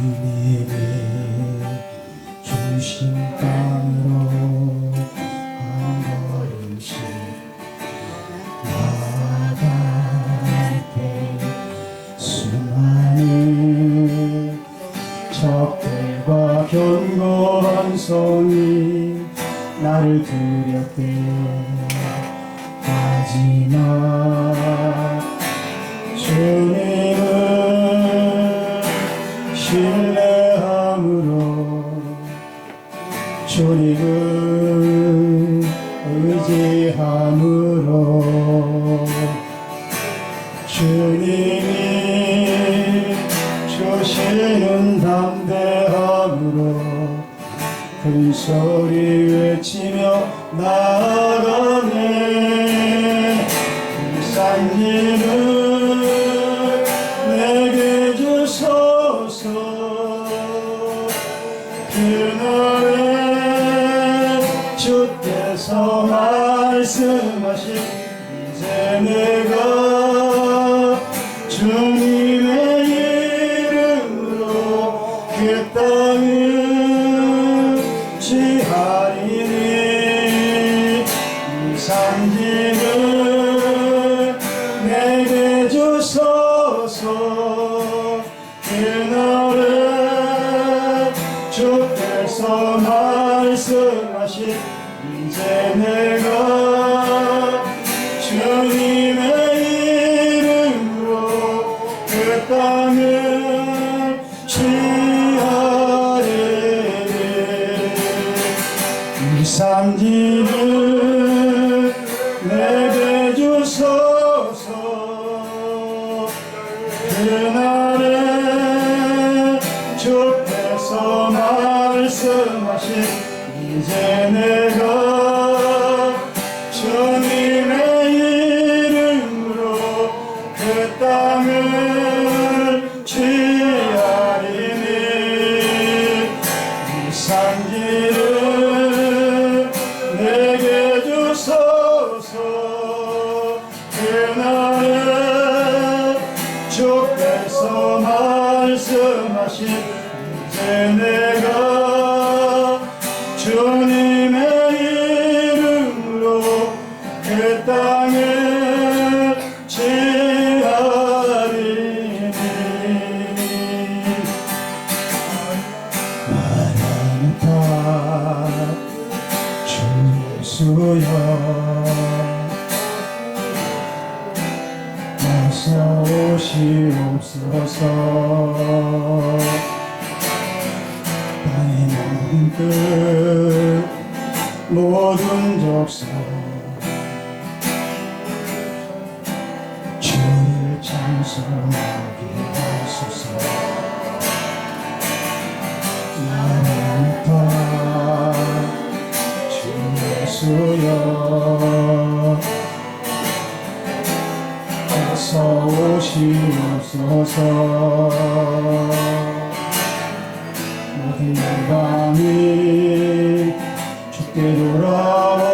주님이 주신 땅으로 한 걸음씩 나아갈 때 수많은 적들과 견고한 성이 나를 두렵게 하지만 주님을 신뢰함으로 주님을 의지함으로 주님이 주시는 담대함으로 큰 소리 외치며 나아가네 산일을 주께서 말씀하신 이제 내가 주님의 이름으로 그 땅을 지하리니 이 산지를 내게 주소서 산지를 내게 주소서. 그날에 주께서 말씀하신 이제 내 주님의 이름으로 그 땅을 취하리니. 마라나타 주 예수여. 어서 오시옵소서 땅의 모든 적서 주를 찬송하게 하소서. 나라나타 주 예수여. 어서 오시옵소서 모든 영광이 주께 돌아와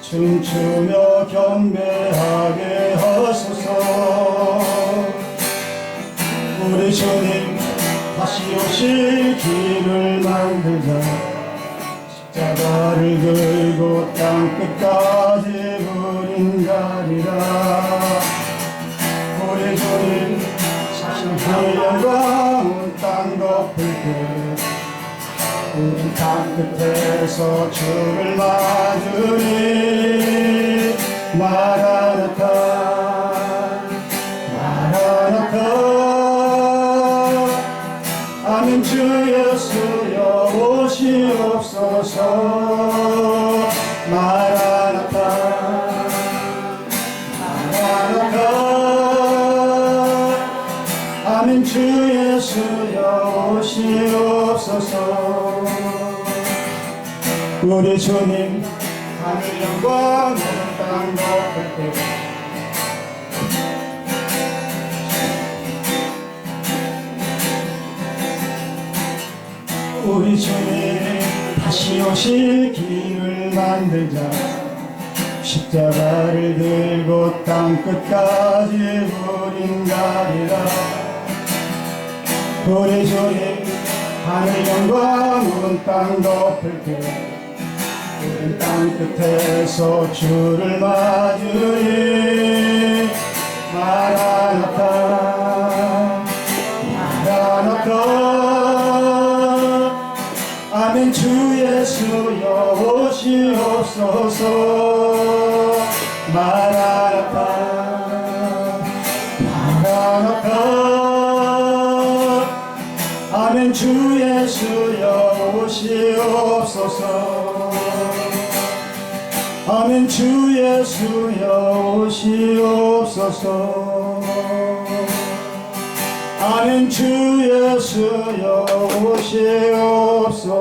춤추며 경배하게 하소서. 우리 주님 다시 오실 길을 만들자. 십자가를 들 땅끝에서 주를 맞으니 마라나타 마라나타 아멘 주 예수여 오시옵소서. 마라나타 마라나타 아멘 주 예수여 오시옵소서 우리 주님 하늘 영광. 땅 덮을 때 우리 주님 다시 오실 길을 만들자. 십자가를 들고 땅 끝까지 우린 가리라. 소리소리 하늘 영광 온땅 덮을 때 땅 끝에서 주를 맞으니 마라나타 마라나타 아멘 주 예수 여 오시옵소서. 마라 주 예수 여 오시옵소서. 아멘 주 예수 여 오시옵소서. 아멘 주 예수 여 오시옵소서